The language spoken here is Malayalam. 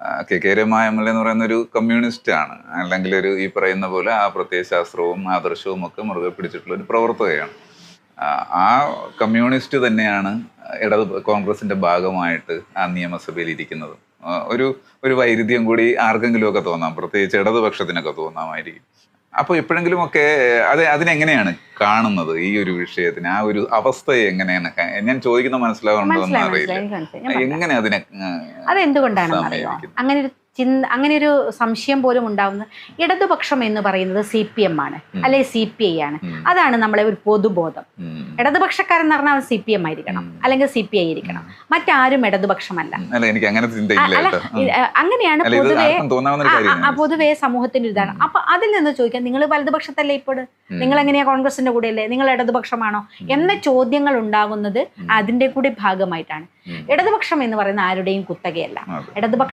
K K Rama M L എന്ന് പറയുന്ന ഒരു കമ്മ്യൂണിസ്റ്റ് ആണ് അല്ലെങ്കിൽ ഒരു ഈ പറയുന്ന പോലെ ആ പ്രത്യയശാസ്ത്രവും ആദർശവും ഒക്കെ മുറുകെ പിടിച്ചിട്ടുള്ള ഒരു പ്രവർത്തകയാണ്. ആ, കമ്മ്യൂണിസ്റ്റ് തന്നെയാണ് ഇടത് കോൺഗ്രസിന്റെ ഭാഗമായിട്ട് ആ നിയമസഭയിൽ ഇരിക്കുന്നത്. ഒരു ഒരു വൈരുദ്ധ്യം കൂടി ആർക്കെങ്കിലും ഒക്കെ തോന്നാം. പ്രത്യേകിച്ച് ഇടതുപക്ഷത്തിനൊക്കെ തോന്നാമായിരിക്കും. അപ്പോൾ എപ്പോഴെങ്കിലും ഒക്കെ അത് അതിനെങ്ങനെയാണ് കാണുന്നത് ഈ ഒരു വിഷയത്തിന്? ആ ഒരു അവസ്ഥ എങ്ങനെയാണ്? ഞാൻ ചോദിക്കുന്ന മനസ്സിലാവുന്നുണ്ടോ എന്ന് അറിയില്ല. എങ്ങനെ അതിനെ അതെന്തുകൊണ്ടാണ് അങ്ങനെ ഒരു ചിന്ത അങ്ങനെ ഒരു സംശയം പോലും ഉണ്ടാവുന്നത് ഇടതുപക്ഷം എന്ന് പറയുന്നത് സി പി എം ആണ് അല്ലെ സി പി ഐ ആണ്. അതാണ് നമ്മളെ ഒരു പൊതുബോധം. ഇടതുപക്ഷക്കാരൻ എന്ന് പറഞ്ഞാൽ സി പി എം ആയിരിക്കണം. അല്ലെങ്കിൽ സി പി ഐ ആയിരിക്കണം മറ്റാരും ഇടതുപക്ഷമല്ല. എനിക്ക് അങ്ങനെ അങ്ങനെയാണ് പൊതുവേ പൊതുവേ സമൂഹത്തിന്റെ ഇതാണ്. അപ്പൊ അതിൽ നിന്ന് ചോദിക്കാം നിങ്ങൾ വലതുപക്ഷത്തല്ലേ ഇപ്പോൾ? നിങ്ങൾ എങ്ങനെയാ കോൺഗ്രസിന്റെ കൂടെ അല്ലേ നിങ്ങൾ ഇടതുപക്ഷമാണോ? എന്ന ചോദ്യങ്ങൾ ഉണ്ടാകുന്നത് അതിന്റെ കൂടി ഭാഗമായിട്ടാണ്. ഇടതുപക്ഷം എന്ന് പറയുന്ന ആരുടെയും കുത്തകയല്ല. ഇടതുപക്ഷ